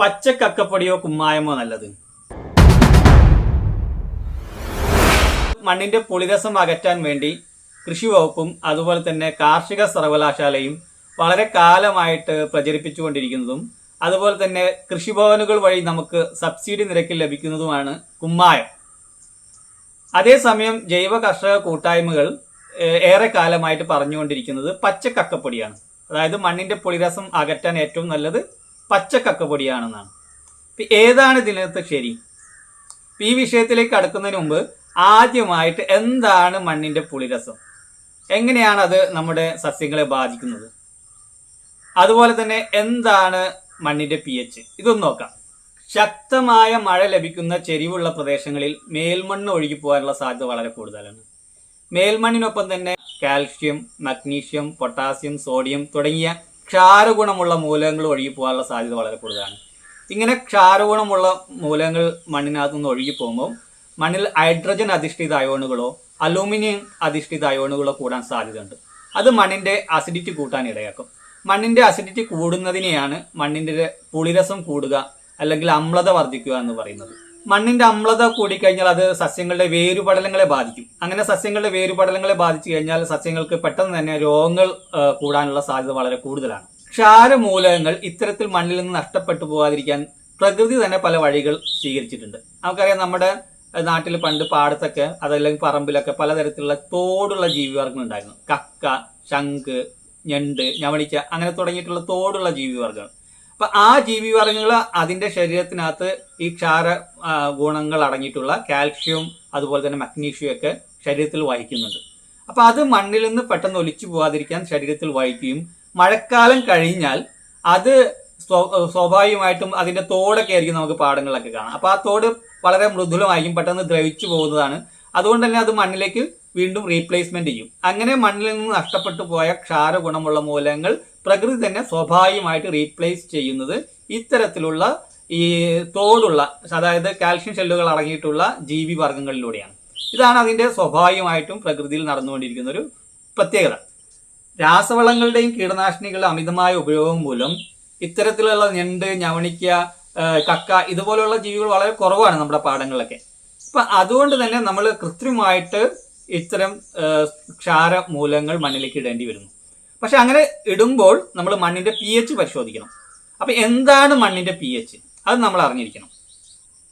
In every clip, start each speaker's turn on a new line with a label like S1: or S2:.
S1: പച്ചക്കക്കപ്പൊടിയോ കുമ്മായമോ നല്ലത്? മണ്ണിന്റെ പുളിരസം അകറ്റാൻ വേണ്ടി കൃഷി വകുപ്പും അതുപോലെ തന്നെ കാർഷിക സർവകലാശാലയും വളരെ കാലമായിട്ട് പ്രചരിപ്പിച്ചുകൊണ്ടിരിക്കുന്നതും അതുപോലെ തന്നെ കൃഷിഭവനുകൾ വഴി നമുക്ക് സബ്സിഡി നിരക്കിൽ ലഭിക്കുന്നതുമാണ് കുമ്മായം. അതേസമയം ജൈവ കർഷക കൂട്ടായ്മകൾ ഏറെ കാലമായിട്ട് പറഞ്ഞുകൊണ്ടിരിക്കുന്നത് പച്ച കക്കപ്പൊടിയാണ് അതായത് മണ്ണിന്റെ പുളിരസം അകറ്റാൻ ഏറ്റവും നല്ലത് പച്ചക്കക്കപ്പൊടിയാണെന്നാണ് ഇപ്പൊ ഏതാണ് ഇതിനകത്ത് ശരി? ഈ വിഷയത്തിലേക്ക് കടക്കുന്നതിന് മുമ്പ് ആദ്യമായിട്ട് എന്താണ് മണ്ണിന്റെ പുളിരസം? എങ്ങനെയാണ് അത് നമ്മുടെ സസ്യങ്ങളെ ബാധിക്കുന്നത്? അതുപോലെ തന്നെ എന്താണ് മണ്ണിന്റെ പി എച്ച് ഇതൊന്ന് നോക്കാം. ശക്തമായ മഴ ലഭിക്കുന്ന ചെരിവുള്ള പ്രദേശങ്ങളിൽ മേൽമണ്ണ് ഒഴുകി പോകാനുള്ള സാധ്യത വളരെ കൂടുതലാണ്. മേൽമണ്ണിനൊപ്പം തന്നെ കാൽഷ്യം മഗ്നീഷ്യം പൊട്ടാസ്യം സോഡിയം തുടങ്ങിയ ക്ഷാരഗുണമുള്ള മൂലകങ്ങൾ ഒഴുകി പോകാനുള്ള സാധ്യത വളരെ കൂടുതലാണ്. ഇങ്ങനെ ക്ഷാരഗുണമുള്ള മൂലകങ്ങൾ മണ്ണിനകത്തു നിന്ന് ഒഴുകി പോകുമ്പോൾ മണ്ണിൽ ഹൈഡ്രജൻ അധിഷ്ഠിത അയോണുകളോ അലൂമിനിയം അധിഷ്ഠിത അയോണുകളോ കൂടാൻ സാധ്യതയുണ്ട്. അത് മണ്ണിന്റെ അസിഡിറ്റി കൂട്ടാൻ ഇടയാക്കും. മണ്ണിന്റെ അസിഡിറ്റി കൂടുന്നതിനെയാണ് മണ്ണിന്റെ പുളിരസം കൂടുക അല്ലെങ്കിൽ അമ്ലത വർദ്ധിക്കുക എന്ന് പറയുന്നത്. മണ്ണിന്റെ അമ്ലത കൂടിക്കഴിഞ്ഞാൽ അത് സസ്യങ്ങളുടെ വേരുപടലങ്ങളെ ബാധിക്കും. അങ്ങനെ സസ്യങ്ങളുടെ വേരുപടലങ്ങളെ ബാധിച്ചു കഴിഞ്ഞാൽ സസ്യങ്ങൾക്ക് പെട്ടെന്ന് തന്നെ രോഗങ്ങൾ കൂടാനുള്ള സാധ്യത വളരെ കൂടുതലാണ്. ക്ഷാരമൂലകങ്ങൾ ഇത്തരത്തിൽ മണ്ണിൽ നിന്ന് നഷ്ടപ്പെട്ടു പോകാതിരിക്കാൻ പ്രകൃതി തന്നെ പല വഴികൾ സ്വീകരിച്ചിട്ടുണ്ട്. നമുക്കറിയാം നമ്മുടെ നാട്ടിൽ പണ്ട് പാടത്തൊക്കെ അതല്ലെങ്കിൽ പറമ്പിലൊക്കെ പലതരത്തിലുള്ള തോടുള്ള ജീവിവർഗങ്ങൾ ഉണ്ടായിരുന്നു. കക്ക ശംഖ് ഞണ്ട് ഞവണിക്ക അങ്ങനെ തുടങ്ങിയിട്ടുള്ള തോടുള്ള ജീവിവർഗങ്ങൾ. അപ്പൊ ആ ജീവിവർഗങ്ങൾ അതിന്റെ ശരീരത്തിനകത്ത് ഈ ക്ഷാര ഗുണങ്ങൾ അടങ്ങിയിട്ടുള്ള കാൽഷ്യം അതുപോലെ തന്നെ മഗ്നീഷ്യം ഒക്കെ ശരീരത്തിൽ വഹിക്കുന്നുണ്ട്. അപ്പൊ അത് മണ്ണിൽ നിന്ന് പെട്ടെന്ന് ഒലിച്ചു പോകാതിരിക്കാൻ ശരീരത്തിൽ വഹിക്കുകയും മഴക്കാലം കഴിഞ്ഞാൽ അത് സ്വാഭാവികമായിട്ടും അതിന്റെ തോടൊക്കെ ആയിരിക്കും നമുക്ക് പാടങ്ങളിലൊക്കെ കാണാം. അപ്പൊ ആ തോട് വളരെ മൃദുലമായിരിക്കും പെട്ടെന്ന് ദ്രവിച്ചു പോകുന്നതാണ്. അതുകൊണ്ട് തന്നെ അത് മണ്ണിലേക്ക് വീണ്ടും റീപ്ലേസ്മെന്റ് ചെയ്യും. അങ്ങനെ മണ്ണിൽ നിന്ന് നഷ്ടപ്പെട്ടു പോയ ക്ഷാര ഗുണമുള്ള മൂലകങ്ങൾ പ്രകൃതി തന്നെ സ്വാഭാവികമായിട്ട് റീപ്ലേസ് ചെയ്യുന്നത് ഇത്തരത്തിലുള്ള ഈ തോടുള്ള അതായത് കാൽഷ്യം ഷെല്ലുകൾ അടങ്ങിയിട്ടുള്ള ജീവി വർഗങ്ങളിലൂടെയാണ്. ഇതാണ് അതിന്റെ സ്വാഭാവികമായിട്ടും പ്രകൃതിയിൽ നടന്നുകൊണ്ടിരിക്കുന്ന ഒരു പ്രത്യേകത. രാസവളങ്ങളുടെയും കീടനാശിനികളുടെ അമിതമായ ഉപയോഗം മൂലം ഇത്തരത്തിലുള്ള ഞണ്ട് ഞവണിക്ക കക്ക ഇതുപോലുള്ള ജീവികൾ വളരെ കുറവാണ് നമ്മുടെ പാടങ്ങളിലൊക്കെ അപ്പം അതുകൊണ്ട് തന്നെ നമ്മൾ കൃത്രിമമായിട്ട് ഇത്തരം ക്ഷാര മൂലങ്ങൾ മണ്ണിലേക്ക് ഇടേണ്ടി വരുന്നു. പക്ഷെ അങ്ങനെ ഇടുമ്പോൾ നമ്മൾ മണ്ണിന്റെ പി എച്ച് പരിശോധിക്കണം. അപ്പം എന്താണ് മണ്ണിന്റെ പി എച്ച് അത് നമ്മൾ അറിഞ്ഞിരിക്കണം.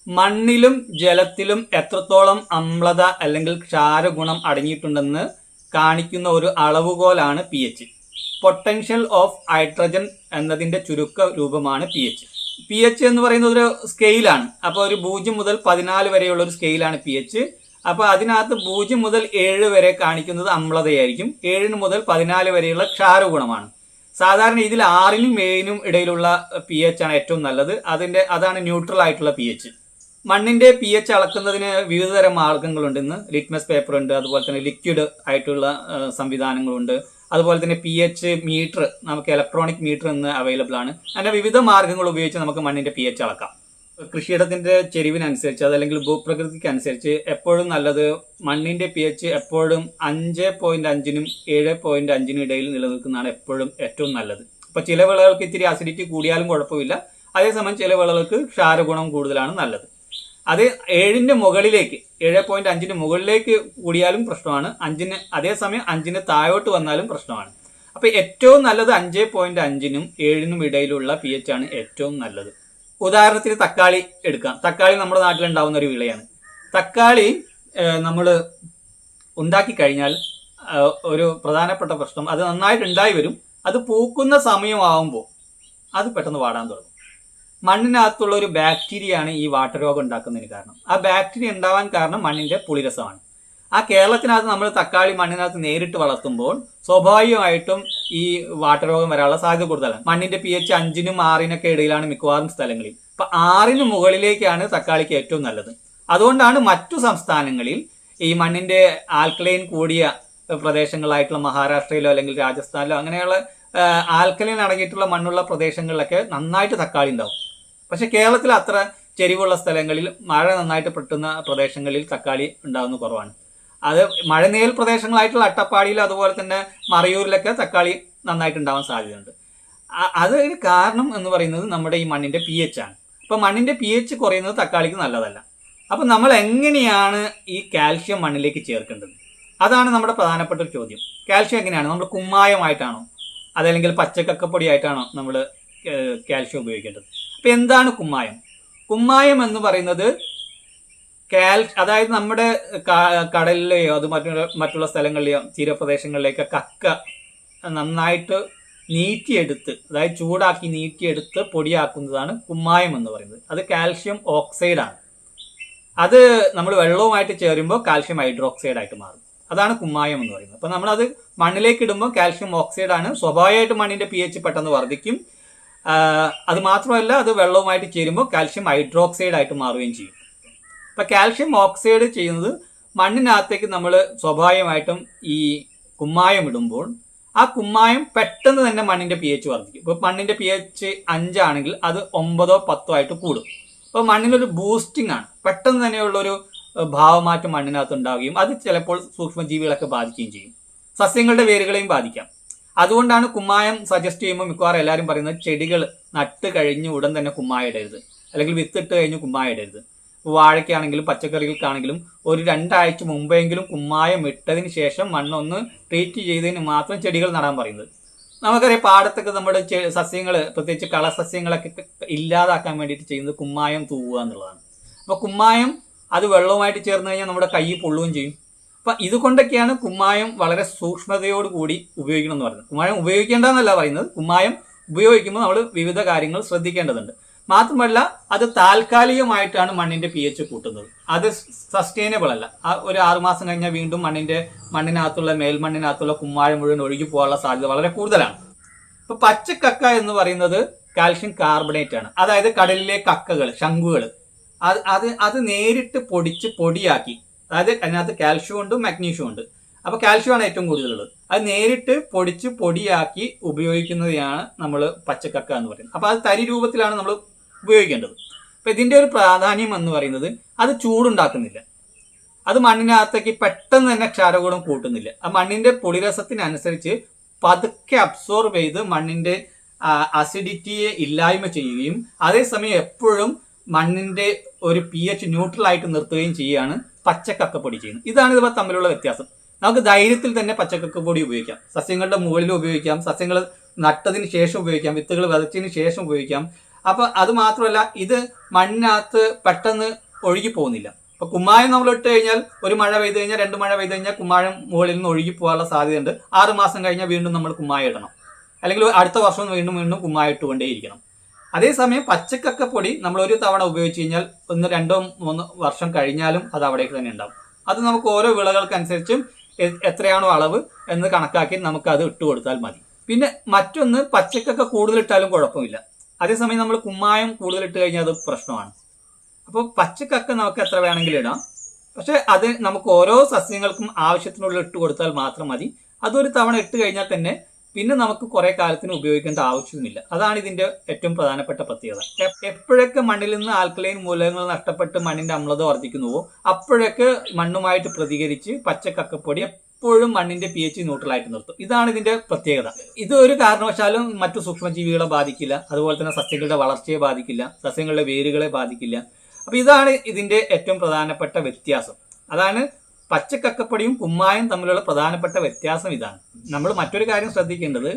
S1: മണ്ണിലും ജലത്തിലും എത്രത്തോളം അമ്ലത അല്ലെങ്കിൽ ക്ഷാരഗുണം അടങ്ങിയിട്ടുണ്ടെന്ന് കാണിക്കുന്ന ഒരു അളവുകോലാണ് P H potential of hydrogen എന്നതിന്റെ ചുരുക്ക രൂപമാണ് പി എച്ച് പി എച്ച് എന്ന് പറയുന്നത് ഒരു സ്കെയിലാണ് അപ്പോൾ ഒരു പൂജ്യം മുതൽ പതിനാല് വരെയുള്ള ഒരു സ്കെയിലാണ് പി എച്ച് അപ്പോൾ അതിനകത്ത് പൂജ്യം മുതൽ ഏഴ് വരെ കാണിക്കുന്നത് അമ്ലതയായിരിക്കും. ഏഴിന് മുതൽ പതിനാല് വരെയുള്ള ക്ഷാരഗുണമാണ്. സാധാരണ ഇതിൽ ആറിനും ഏഴിനും ഇടയിലുള്ള പി എച്ച് ആണ് ഏറ്റവും നല്ലത്. അതിന്റെ അതാണ് ന്യൂട്രൽ ആയിട്ടുള്ള പി എച്ച് മണ്ണിന്റെ പി എച്ച് അളക്കുന്നതിന് വിവിധ തരം മാർഗങ്ങളുണ്ട് ഇന്ന്. ലിറ്റ്മസ് പേപ്പർ ഉണ്ട് അതുപോലെ തന്നെ ലിക്വിഡ് ആയിട്ടുള്ള സംവിധാനങ്ങളുണ്ട്. അതുപോലെ തന്നെ പി എച്ച് മീറ്റർ നമുക്ക് ഇലക്ട്രോണിക് മീറ്റർ ഇന്ന് അവൈലബിൾ ആണ്. അങ്ങനെ വിവിധ മാർഗങ്ങൾ ഉപയോഗിച്ച് നമുക്ക് മണ്ണിന്റെ പി എച്ച് അളക്കാം. കൃഷിയിടത്തിന്റെ ചെരിവിനനുസരിച്ച് അതല്ലെങ്കിൽ ഭൂപ്രകൃതിക്ക് അനുസരിച്ച് എപ്പോഴും നല്ലത് മണ്ണിന്റെ പി എച്ച് എപ്പോഴും അഞ്ച് പോയിന്റ് അഞ്ചിനും ഏഴ് പോയിന്റ് അഞ്ചിനും ഇടയിൽ നിലനിൽക്കുന്നതാണ് എപ്പോഴും ഏറ്റവും നല്ലത്. അപ്പൊ ചില വിളകൾക്ക് ഇത്തിരി അസിഡിറ്റി കൂടിയാലും കുഴപ്പമില്ല. അതേസമയം ചില വിളകൾക്ക് ക്ഷാരഗുണം കൂടുതലാണ് നല്ലത്. അത് ഏഴിന്റെ മുകളിലേക്ക് ഏഴ് പോയിന്റ് അഞ്ചിന് മുകളിലേക്ക് കൂടിയാലും പ്രശ്നമാണ്. അഞ്ചിന് അതേസമയം അഞ്ചിന് താഴോട്ട് വന്നാലും പ്രശ്നമാണ്. അപ്പൊ ഏറ്റവും നല്ലത് അഞ്ച് പോയിന്റ് അഞ്ചിനും ഏഴിനും ഇടയിലുള്ള പി എച്ച് ആണ് ഏറ്റവും നല്ലത്. ഉദാഹരണത്തിന് തക്കാളി എടുക്കാം. തക്കാളി നമ്മുടെ നാട്ടിൽ നാട്ടിലുണ്ടാവുന്ന ഒരു വിളയാണ്. തക്കാളി നമ്മൾ ഉണ്ടാക്കി കഴിഞ്ഞാൽ ഒരു പ്രധാനപ്പെട്ട പ്രശ്നം അത് നന്നായിട്ട് ഉണ്ടായി വരും. അത് പൂക്കുന്ന സമയമാവുമ്പോൾ അത് പെട്ടെന്ന് വാടാൻ തുടങ്ങും. മണ്ണിനകത്തുള്ള ഒരു ബാക്ടീരിയയാണ് ഈ വാട്ടർ രോഗം ഉണ്ടാക്കുന്നതിന് കാരണം. ആ ബാക്ടീരിയ ഉണ്ടാവാൻ കാരണം മണ്ണിന്റെ പുളിരസമാണ്. ആ കേരളത്തിനകത്ത് നമ്മൾ തക്കാളി മണ്ണിനകത്ത് നേരിട്ട് വളർത്തുമ്പോൾ സ്വാഭാവികമായിട്ടും ഈ വാട്ടരോഗം വരാനുള്ള സാധ്യത കൂടുതലാണ്. മണ്ണിന്റെ പി എച്ച് അഞ്ചിനും ആറിനൊക്കെ ഇടയിലാണ് മിക്കവാറും സ്ഥലങ്ങളിൽ. അപ്പൊ ആറിന് മുകളിലേക്കാണ് തക്കാളിക്ക് ഏറ്റവും നല്ലത്. അതുകൊണ്ടാണ് മറ്റു സംസ്ഥാനങ്ങളിൽ ഈ മണ്ണിന്റെ ആൽക്കലൈൻ കൂടിയ പ്രദേശങ്ങളായിട്ടുള്ള മഹാരാഷ്ട്രയിലോ അല്ലെങ്കിൽ രാജസ്ഥാനിലോ അങ്ങനെയുള്ള ആൽക്കലൈൻ അടങ്ങിയിട്ടുള്ള മണ്ണുള്ള പ്രദേശങ്ങളിലൊക്കെ നന്നായിട്ട് തക്കാളി ഉണ്ടാവും. പക്ഷെ കേരളത്തിൽ അത്ര ചെരിവുള്ള സ്ഥലങ്ങളിൽ മഴ നന്നായിട്ട് പെട്ടുന്ന പ്രദേശങ്ങളിൽ തക്കാളി ഉണ്ടാകുന്ന കുറവാണ്. അത് മഴനീൽ പ്രദേശങ്ങളായിട്ടുള്ള അട്ടപ്പാടിയിലും അതുപോലെ തന്നെ മറയൂരിലൊക്കെ തക്കാളി നന്നായിട്ട് ഉണ്ടാവാൻ സാധ്യതയുണ്ട് അതിന് കാരണം എന്ന് പറയുന്നത് നമ്മുടെ ഈ മണ്ണിന്റെ പി എച്ച് ആണ്. അപ്പോൾ മണ്ണിന്റെ പി എച്ച് കുറയുന്നത് തക്കാളിക്ക് നല്ലതല്ല. അപ്പം നമ്മൾ എങ്ങനെയാണ് ഈ കാൽഷ്യം മണ്ണിലേക്ക് ചേർക്കേണ്ടത്? അതാണ് നമ്മുടെ പ്രധാനപ്പെട്ട ഒരു ചോദ്യം. കാൽഷ്യം എങ്ങനെയാണ്? നമ്മൾ കുമ്മായമായിട്ടാണോ? അതല്ലെങ്കിൽ പച്ചക്കക്കപ്പൊടി ആയിട്ടാണോ നമ്മൾ കാൽഷ്യം ഉപയോഗിക്കേണ്ടത്? അപ്പോൾ എന്താണ് കുമ്മായം? കുമ്മായം എന്ന് പറയുന്നത് കാൽ അതായത് നമ്മുടെ കടലിലെയോ അത് മറ്റുള്ള മറ്റുള്ള സ്ഥലങ്ങളിലെയോ തീരപ്രദേശങ്ങളിലേക്ക് കക്ക നന്നായിട്ട് നീറ്റിയെടുത്ത് അതായത് ചൂടാക്കി നീറ്റിയെടുത്ത് പൊടിയാക്കുന്നതാണ് കുമ്മായം എന്ന് പറയുന്നത്. അത് കാൽഷ്യം ഓക്സൈഡാണ്. അത് നമ്മൾ വെള്ളവുമായിട്ട് ചേരുമ്പോൾ കാൽഷ്യം ഹൈഡ്രോക്സൈഡ് ആയിട്ട് മാറും. അതാണ് കുമ്മായം എന്ന് പറയുന്നത്. അപ്പോൾ നമ്മളത് മണ്ണിലേക്ക് ഇടുമ്പോൾ കാൽഷ്യം ഓക്സൈഡ് ആണ് സ്വാഭാവികമായിട്ട് മണ്ണിന്റെ പി എച്ച് പെട്ടെന്ന് വർദ്ധിക്കും. അത് മാത്രമല്ല അത് വെള്ളവുമായിട്ട് ചേരുമ്പോൾ കാൽഷ്യം ഹൈഡ്രോക്സൈഡ് ആയിട്ട് മാറുകയും ചെയ്യും. അപ്പൊ കാൽഷ്യം ഓക്സൈഡ് ചെയ്യുന്നത് മണ്ണിനകത്തേക്ക് നമ്മൾ സ്വാഭാവികമായിട്ടും ഈ കുമ്മായം ഇടുമ്പോൾ ആ കുമ്മായം പെട്ടെന്ന് തന്നെ മണ്ണിന്റെ പി എച്ച് വർദ്ധിക്കും. ഇപ്പൊ മണ്ണിന്റെ പി എച്ച് അഞ്ചാണെങ്കിൽ അത് ഒമ്പതോ പത്തോ ആയിട്ട് കൂടും. അപ്പോൾ മണ്ണിനൊരു ബൂസ്റ്റിംഗ് ആണ്. പെട്ടെന്ന് തന്നെയുള്ള ഒരു ഏഹ്, ഭാവമാറ്റം മണ്ണിനകത്ത് ഉണ്ടാവുകയും അത് ചിലപ്പോൾ സൂക്ഷ്മജീവികളൊക്കെ ബാധിക്കുകയും ചെയ്യും. സസ്യങ്ങളുടെ വേരുകളെയും ബാധിക്കാം. അതുകൊണ്ടാണ് കുമ്മായം സജസ്റ്റ് ചെയ്യുമ്പോൾ മിക്കവാറും എല്ലാവരും പറയുന്നത് ചെടികൾ നട്ട് കഴിഞ്ഞ് ഉടൻ തന്നെ കുമ്മായം ഇടരുത്. അല്ലെങ്കിൽ വിത്തിട്ട് കഴിഞ്ഞ് കുമ്മായം ഇടരുത്. ഇപ്പോൾ വാഴയ്ക്കാണെങ്കിലും പച്ചക്കറികൾക്കാണെങ്കിലും ഒരു രണ്ടാഴ്ച മുമ്പെങ്കിലും കുമ്മായം ഇട്ടതിന് ശേഷം മണ്ണൊന്ന് ട്രീറ്റ് ചെയ്തതിന് മാത്രം ചെടികൾ നടാൻ പറയുന്നത്. നമുക്കറിയാം പാടത്തൊക്കെ നമ്മുടെ സസ്യങ്ങൾ പ്രത്യേകിച്ച് കളസസ്യങ്ങളൊക്കെ ഇല്ലാതാക്കാൻ വേണ്ടിയിട്ട് ചെയ്യുന്നത് കുമ്മായം തൂവുക എന്നുള്ളതാണ്. അപ്പോൾ കുമ്മായം അത് വെള്ളവുമായിട്ട് ചേർന്ന് കഴിഞ്ഞാൽ നമ്മുടെ കൈ പൊള്ളുകയും ചെയ്യും. അപ്പം ഇതുകൊണ്ടൊക്കെയാണ് കുമ്മായം വളരെ സൂക്ഷ്മതയോട് കൂടി ഉപയോഗിക്കണം എന്ന് പറയുന്നത്. കുമ്മായം ഉപയോഗിക്കേണ്ടതെന്നല്ല പറയുന്നത്. കുമ്മായം ഉപയോഗിക്കുമ്പോൾ നമ്മൾ വിവിധ കാര്യങ്ങൾ ശ്രദ്ധിക്കേണ്ടതുണ്ട്. മാത്രമല്ല അത് താൽക്കാലികമായിട്ടാണ് മണ്ണിന്റെ പി എച്ച് കൂട്ടുന്നത്. അത് സസ്റ്റൈനബിൾ അല്ല. ഒരു ആറുമാസം കഴിഞ്ഞാൽ വീണ്ടും മണ്ണിന്റെ മണ്ണിനകത്തുള്ള മേൽമണ്ണിനകത്തുള്ള കുമ്മാഴം മുഴുവൻ ഒഴുകി പോകാനുള്ള സാധ്യത വളരെ കൂടുതലാണ്. ഇപ്പൊ പച്ചക്കക്ക എന്ന് പറയുന്നത് കാൽഷ്യം കാർബണേറ്റ് ആണ്. അതായത് കടലിലെ കക്കകൾ ശംഖുകൾ അത് അത് അത് നേരിട്ട് പൊടിച്ച് പൊടിയാക്കി. അതായത് അതിനകത്ത് കാൽഷ്യം ഉണ്ട് മഗ്നീഷ്യം ഉണ്ട്. അപ്പൊ കാൽഷ്യം ആണ് ഏറ്റവും കൂടുതലുള്ളത്. അത് നേരിട്ട് പൊടിച്ച് പൊടിയാക്കി ഉപയോഗിക്കുന്നതാണ് നമ്മൾ പച്ചക്കക്ക എന്ന് പറയുന്നത്. അപ്പൊ അത് തരി രൂപത്തിലാണ് നമ്മൾ ഉപയോഗിക്കേണ്ടത്. അപ്പൊ ഇതിന്റെ ഒരു പ്രാധാന്യം എന്ന് പറയുന്നത് അത് ചൂടുണ്ടാക്കുന്നില്ല. അത് മണ്ണിനകത്തേക്ക് പെട്ടെന്ന് തന്നെ ക്ഷാരകൂടം കൂട്ടുന്നില്ല. ആ മണ്ണിന്റെ പൊളിരസത്തിനനുസരിച്ച് പതുക്കെ അബ്സോർബ് ചെയ്ത് മണ്ണിന്റെ അസിഡിറ്റിയെ ഇല്ലായ്മ ചെയ്യുകയും അതേസമയം എപ്പോഴും മണ്ണിന്റെ ഒരു പി എച്ച് ന്യൂട്രൽ ആയിട്ട് നിർത്തുകയും ചെയ്യുകയാണ് പച്ചക്കക്കപ്പൊടി ചെയ്യുന്നത്. ഇതാണ് ഇവ തമ്മിലുള്ള വ്യത്യാസം. നമുക്ക് ധൈര്യത്തിൽ തന്നെ പച്ചക്കക്കപ്പൊടി ഉപയോഗിക്കാം. സസ്യങ്ങളുടെ മുകളിൽ ഉപയോഗിക്കാം. സസ്യങ്ങൾ നട്ടതിന് ശേഷം ഉപയോഗിക്കാം. വിത്തുകൾ വിതച്ചതിന് ശേഷം ഉപയോഗിക്കാം. അപ്പൊ അത് മാത്രമല്ല ഇത് മണ്ണിനകത്ത് പെട്ടെന്ന് ഒഴുകി പോകുന്നില്ല. ഇപ്പൊ കുമ്മായം നമ്മൾ ഇട്ട് കഴിഞ്ഞാൽ ഒരു മഴ പെയ്ത് കഴിഞ്ഞാൽ രണ്ട് മഴ പെയ്ത് കഴിഞ്ഞാൽ കുമ്മായം മുകളിൽ നിന്ന് ഒഴുകി പോകാനുള്ള സാധ്യതയുണ്ട്. ആറ് മാസം കഴിഞ്ഞാൽ വീണ്ടും നമ്മൾ കുമ്മായം ഇടണം. അല്ലെങ്കിൽ അടുത്ത വർഷം വീണ്ടും വീണ്ടും കുമ്മായം ഇട്ടുകൊണ്ടേയിരിക്കണം. അതേസമയം പച്ചക്കക്ക പൊടി നമ്മൾ ഒരു തവണ ഉപയോഗിച്ച് കഴിഞ്ഞാൽ ഒന്ന് രണ്ടോ മൂന്ന് വർഷം കഴിഞ്ഞാലും അത് അവിടേക്ക് തന്നെ ഉണ്ടാവും. അത് നമുക്ക് ഓരോ വിളകൾക്കനുസരിച്ചും എത്രയാണോ അളവ് എന്ന് കണക്കാക്കി നമുക്ക് അത് ഇട്ട് കൊടുത്താൽ മതി. പിന്നെ മറ്റൊന്ന് പച്ചക്കൊക്കെ കൂടുതൽ ഇട്ടാലും കുഴപ്പമില്ല. അതേസമയം നമ്മൾ കുമ്മായം കൂടുതൽ ഇട്ട് കഴിഞ്ഞാൽ അത് പ്രശ്നമാണ്. അപ്പോൾ പച്ചക്കൊക്കെ നമുക്ക് എത്ര വേണമെങ്കിലും ഇടാം. പക്ഷെ അത് നമുക്ക് ഓരോ സസ്യങ്ങൾക്കും ആവശ്യത്തിനുള്ള ഇട്ട് കൊടുത്താൽ മാത്രം മതി. അതൊരു തവണ ഇട്ട് കഴിഞ്ഞാൽ തന്നെ പിന്നെ നമുക്ക് കുറേ കാലത്തിന് ഉപയോഗിക്കേണ്ട ആവശ്യവുമില്ല. അതാണ് ഇതിന്റെ ഏറ്റവും പ്രധാനപ്പെട്ട പ്രത്യേകത. എപ്പോഴൊക്കെ മണ്ണിൽ നിന്ന് ആൽക്കലൈൻ മൂലകങ്ങൾ നഷ്ടപ്പെട്ട് മണ്ണിന്റെ അമ്ലത വർദ്ധിക്കുന്നുവോ അപ്പോഴൊക്കെ മണ്ണുമായിട്ട് പ്രതികരിച്ച് പച്ചക്കക്കപ്പൊടി എപ്പോഴും മണ്ണിന്റെ പി എച്ച് ന്യൂട്രലായിട്ട് നിർത്തും. ഇതാണ് ഇതിന്റെ പ്രത്യേകത. ഇത് ഒരു കാരണവശാലും മറ്റു സൂക്ഷ്മജീവികളെ ബാധിക്കില്ല. അതുപോലെ തന്നെ സസ്യങ്ങളുടെ വളർച്ചയെ ബാധിക്കില്ല. സസ്യങ്ങളുടെ വേരുകളെ ബാധിക്കില്ല. അപ്പൊ ഇതാണ് ഇതിന്റെ ഏറ്റവും പ്രധാനപ്പെട്ട വ്യത്യാസം. അതാണ് പച്ചക്കക്കപ്പൊടിയും കുമ്മായും തമ്മിലുള്ള പ്രധാനപ്പെട്ട വ്യത്യാസം ഇതാണ്. നമ്മൾ മറ്റൊരു കാര്യം ശ്രദ്ധിക്കേണ്ടത്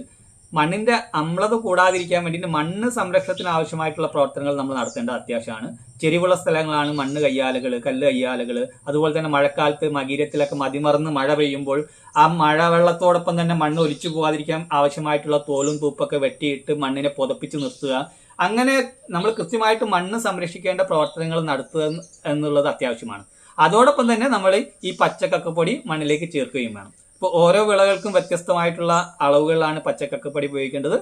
S1: മണ്ണിന്റെ അമ്ലത കൂടാതിരിക്കാൻ വേണ്ടിയിട്ട് മണ്ണ് സംരക്ഷണത്തിന് ആവശ്യമായിട്ടുള്ള പ്രവർത്തനങ്ങൾ നമ്മൾ നടത്തേണ്ടത് അത്യാവശ്യമാണ്. ചെരിവുള്ള സ്ഥലങ്ങളാണ് മണ്ണ് കയ്യാലുകൾ കല്ല് കയ്യാലുകൾ അതുപോലെ തന്നെ മഴക്കാലത്ത് മകീരത്തിലൊക്കെ മതിമറന്ന് മഴ പെയ്യുമ്പോൾ ആ മഴവെള്ളത്തോടൊപ്പം തന്നെ മണ്ണ് ഒലിച്ചു പോകാതിരിക്കാൻ ആവശ്യമായിട്ടുള്ള തോലും തൂപ്പൊക്കെ വെട്ടിയിട്ട് മണ്ണിനെ പുതപ്പിച്ച് നിർത്തുക. അങ്ങനെ നമ്മൾ കൃത്യമായിട്ട് മണ്ണ് സംരക്ഷിക്കേണ്ട പ്രവർത്തനങ്ങൾ നടത്തുക എന്നുള്ളത് അത്യാവശ്യമാണ്. അതോടൊപ്പം തന്നെ നമ്മൾ ഈ പച്ചക്കക്കപ്പൊടി മണ്ണിലേക്ക് ചേർക്കുകയും വേണം. ഇപ്പോൾ ഓരോ വിളകൾക്കും വ്യത്യസ്തമായിട്ടുള്ള അളവുകളിലാണ് പച്ചക്കക്കപ്പടി ഉപയോഗിക്കേണ്ടത്.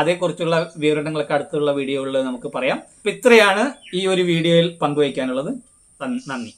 S1: അതേക്കുറിച്ചുള്ള വിവരണങ്ങളൊക്കെ അടുത്തുള്ള വീഡിയോകളിൽ നമുക്ക് പറയാം. ഇപ്പം ഇത്രയാണ് ഈ ഒരു വീഡിയോയിൽ പങ്കുവയ്ക്കാനുള്ളത്. നന്ദി.